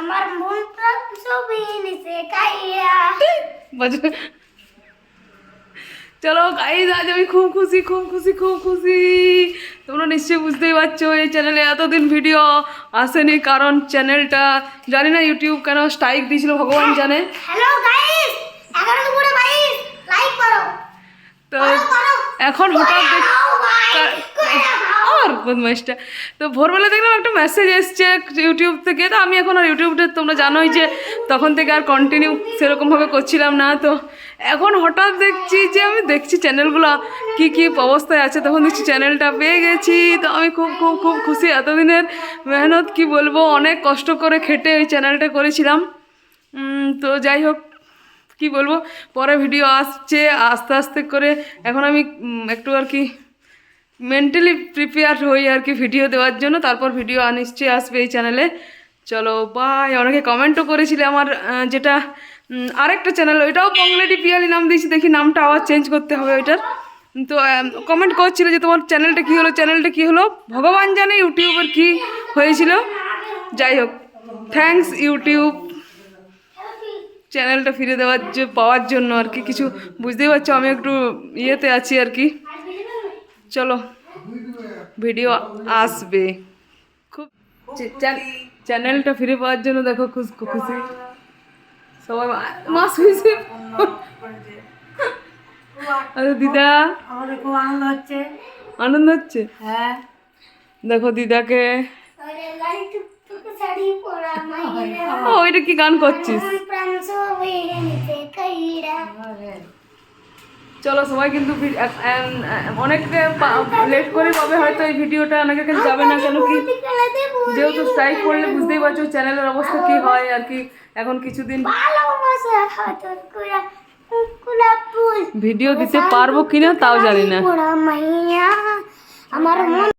আমার মন ছবি কাইয়া চলো গাইজ আজ আমি খুব খুশি খুব খুশি খুব খুশি। তোমরা নিশ্চয়ই বুঝতেই পারছ এই চ্যানেলে এতদিন ভিডিও আসেনি কারণ চ্যানেলটা জানি না ইউটিউব কেন স্ট্রাইক দিয়েছিল ভগবান জানে। হ্যালো গাইস এগারো দুপুরে বাইশ লাইক করো। তো। এখন হঠাৎ করে বদমাইশটা। তো ভোরবেলা দেখলাম একটা মেসেজ এসছে ইউটিউব থেকে। তো আমি এখন আর ইউটিউবটা তোমরা জানোই যে তখন থেকে আর কন্টিনিউ সেরকমভাবে করছিলাম না। তো এখন হঠাৎ দেখছি যে আমি দেখছি চ্যানেলগুলো কি কি অবস্থায় আছে। তখন দেখছি চ্যানেলটা পেয়ে গেছি। তো আমি খুব খুব খুব খুশি এতদিনের মেহনত, কি বলব, অনেক কষ্ট করে খেটে ওই চ্যানেলটা করেছিলাম। তো যাই হোক, কি বলব, পরে ভিডিও আসছে। আস্তে আস্তে করে এখন আমি একটু আর কি মেন্টালি প্রিপেয়ার হই আর কি ভিডিও দেওয়ার জন্য, তারপর ভিডিও নিশ্চয়ই আসবে এই চ্যানেলে চলো বাই অনেকে কমেন্টও করেছিলে আমার যেটা আরেকটা চ্যানেল ওইটাও পংলেডি পিয়ালি নাম দিয়েছি, দেখি নামটা আবার চেঞ্জ করতে হবে ওইটার। তো কমেন্ট করছিল যে তোমার চ্যানেলটা কী হলো চ্যানেলটা কী হলো? ভগবান জানে ইউটিউবের কী হয়েছিল। যাই হোক থ্যাঙ্কস ইউটিউব। চ্যানেলটা ফিরে দেওয়ার জ- পাওয়ার জন্য আর কি, কিছু বুঝতেই পারছ, আমি একটু ইয়েতে আছি আর কি। চলো ভিডিও আসবে। খুব চ্যানেলটা ফিরে পাওয়ার জন্য দেখো খুশ খুশি। সবাই মা- মাস হয়েছে। আরে দিদা। আমাদের খুব আনন্দ হচ্ছে। আনন্দ হচ্ছে? হ্যাঁ। দেখো দিদাকে। ও ওইটা কি গান করছিস মন প্রাণ ছবি নিচে কাইয়া চলো সবাই কিন্তু ভি- এক- এম- এম- অনেক লেট করে পাবে হয়তো এই ভিডিওটা অনেকের কাছে যাবে না কেন কি? যেহেতু স্ট্রাইক করলে বুঝতেই পারছ চ্যানেলের অবস্থা কি হয় আর কি। এখন কিছুদিন ভিডিও দিতে পারব কিনা তাও জানি না। আমার মন